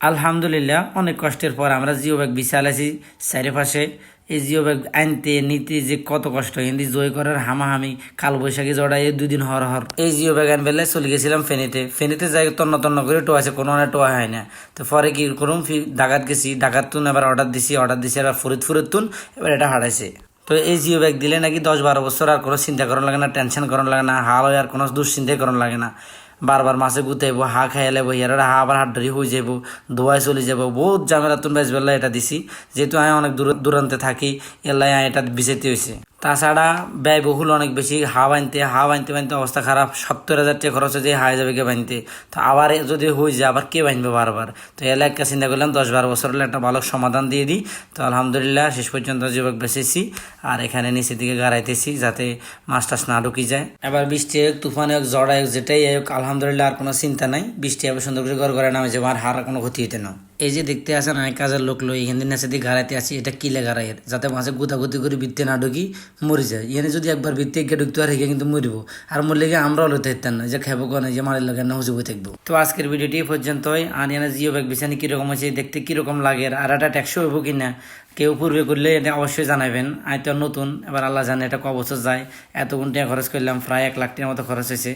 আলহামদুলিল্লাহ, অনেক কষ্টের পর আমরা জিও ব্যাগ বিছালাইছি চারিপাশে। এই জিও ব্যাগ আনতে, নিতে যে কত কষ্ট, হিন্দি জয় করার হামাহামি, কাল বৈশাখী জড়াই দুদিন হর হর। এই জিও ব্যাগ আন বেলায় চলে গেছিলাম ফেনীতে। ফেনীতে যাই তন্ন তন্ন করে টোয়াছে কোনো মানে টোয়া হয় না। তো পরে কি করুম, ফি- ডাকাত গেছি ডাকাত তুন এবার অর্ডার দিছি অর্ডার দিছি, এবার ফরিদ ফরিদ তুন এবার এটা হারাইছে। তো এই জিও ব্যাগ দিলে নাকি দশ বারো বছর আর কোনো চিন্তা করার লাগে না, টেনশন করার লাগে না হাল হয় আর কোনো দুশ্চিন্তাই করার লাগে না। বারবার মাছে গুতাইব হা খাইয়া লেব, ইয়ার হা আবার হাত ধরি হয়ে যাব, দোয়ায় চলে যাব, বহুত ঝামেলা। তুমি বেলা এটা দিছি, যেহেতু আমি অনেক দূর দূরান্তে থাকি এলাই এটা বিছাইতে হয়েছে তাছাড়া ব্যয়বহুল অনেক বেশি। হা বানতে হা বানতে বানতে অবস্থা খারাপ। সত্তর হাজার টাকা খরচ হয়ে হাই যাবে কে বানতে? তো আবার যদি হয়ে যায়, আবার কে বানবে বারবার? তো এলাকা চিন্তা করলাম, দশ বারো বছর হলে একটা ভালো সমাধান দিয়ে দিই। তো আলহামদুলিল্লাহ, শেষ পর্যন্ত যুবক বেঁচেছি, আর এখানে নিচের দিকে গাড়াইতেছি, যাতে মাছ টাছ না ঢুকি যায়। এবার বৃষ্টি হোক, তুফান হোক, ঝড় হোক, যেটাই হোক, আলহামদুলিল্লাহ আর কোনো চিন্তা নাই। বৃষ্টি হবে সুন্দর করে ঘর ঘরে নামে যাব, আর হার কোনো ক্ষতি হইতে না। এই যে দেখতে আসেন অনেক কাজের লোক লই এখান দিন দিকে গাড়াইতে আসি, এটা কিলে গাড়াইয়ের যাতে মাঝে গুতাগুতি করে বৃত্তে না ঢুকি মরে যায়। এনে যদি একবার বৃত্তে গিয়ে ঢুকতে এখানে কিন্তু মরিব। আর মরলে গিয়ে আমরা লইতে থাকতাম না, যে খাব কেন যে মারের লাগে না হুজুবই থাকব। তো আজকের ভিডিওটি পর্যন্তই। আর এনে জিও ব্যাগ বিছানি কীরকম আছে দেখতে কীরকম লাগে, আর এটা ট্যাক্সি হইব কি না কেউ পূর্বে করলে এটা অবশ্যই জানাবেন আমি তো নতুন, এবার আল্লাহ জানে এটা ক বছর যায়। এতক্ষণ টাকা খরচ করলাম, প্রায় এক লাখ টাকার মতো খরচ হয়েছে।